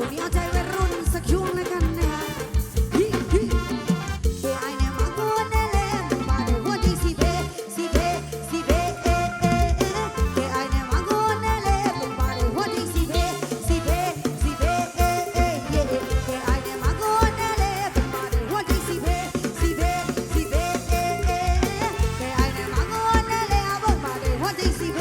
ช่วงนี้เใจวัยรุ่สักช่วงแล้กันนะคะฮิฮิเฮ้ไอเนี่ยมากนเล่มาดูว่าดีสิเบสิเบสิเบเอเอเอเฮ้ไอเนี่ยมากนเล่มาดูว่าดีสิเบสิเบสิเบเอเอเย่เฮ้ไอเนี่ยมากนเล่บบสิเบเอเว่าดีเบ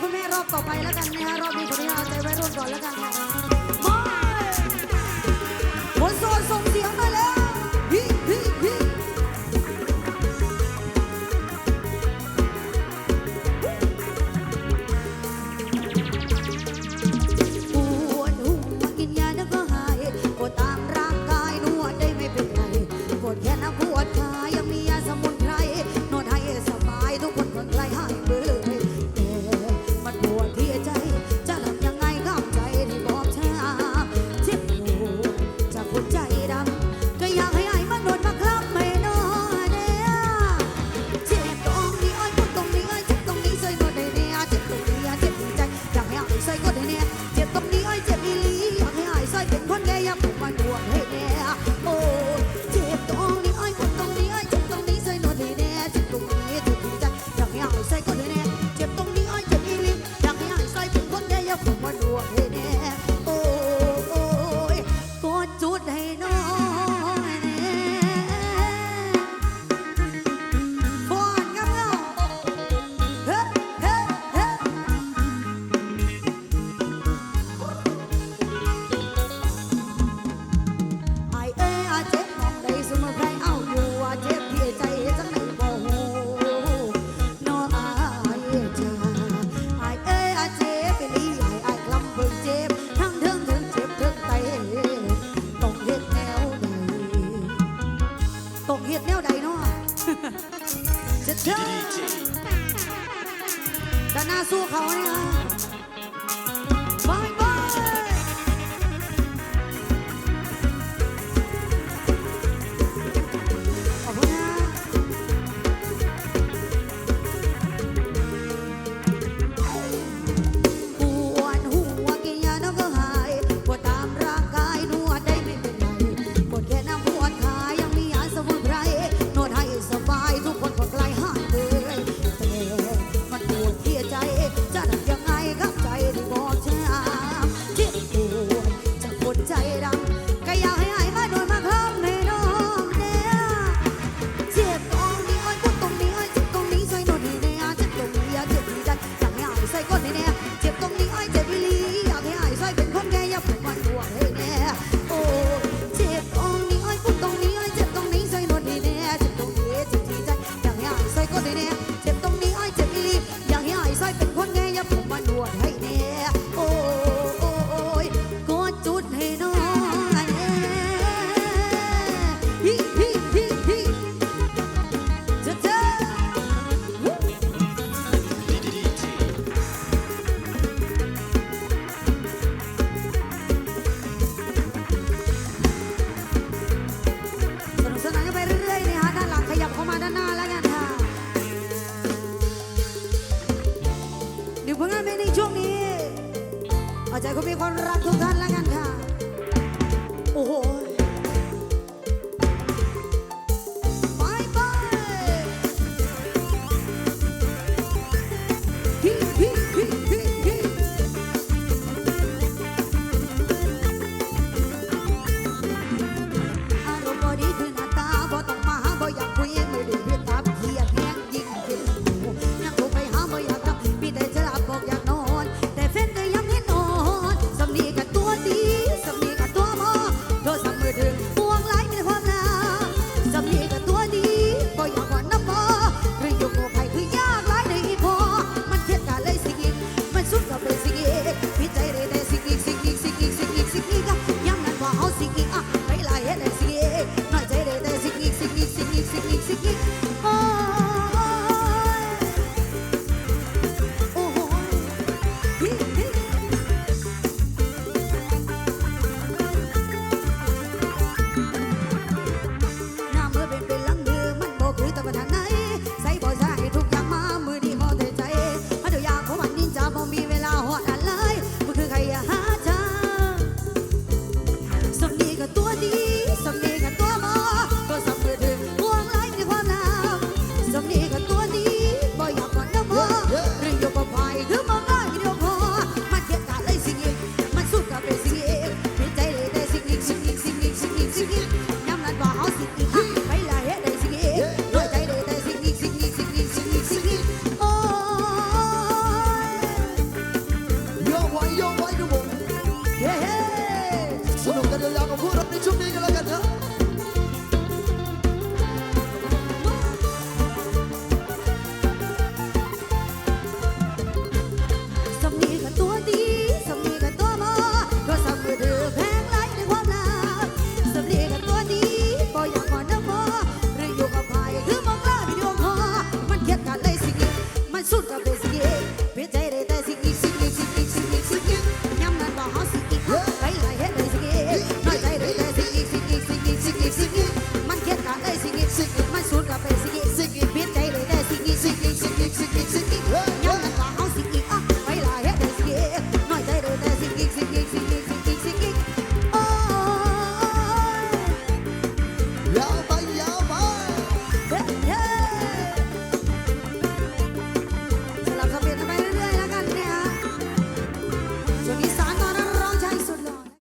คุณแม่รอบต่อไปแล้วกันนะฮะรอบนี้ขออนุญาตเอาใจไว้รุ่นก่อนแล้วกันค่ะ ใจดำก็อยากให้หายมาโดนมาคำให้น้องเนี่เจ็บตรงนี้อ้อยปวดตรงนี้อ้อยเจ็บตรงนี้ใส่หนวดให้แน่เจ็บตรงนี้เจ็บทีใจอยากให้หายใส่ก้นให้แน่เจ็บตรงนี้อ้อยเจ็บอีหลีอยากให้หายใส่เป็นคนแก่อย่าผมมันปวดให้แน่โอ้เจ็บตรงนี้อ้อยปวดตรงนี้อ้อยเจ็บตรงนี้ใส่หนวดให้แน่เจ็บตรงนี้เจ็บทีใจอยากให้หายใส่ก้นให้แน่เจ็บตรงนี้อ้อยเจ็บอีหลีอยากให้หายใส่เป็นคนแก่อย่าผมมันปวให้ จคนมีคนรักทุกท่าน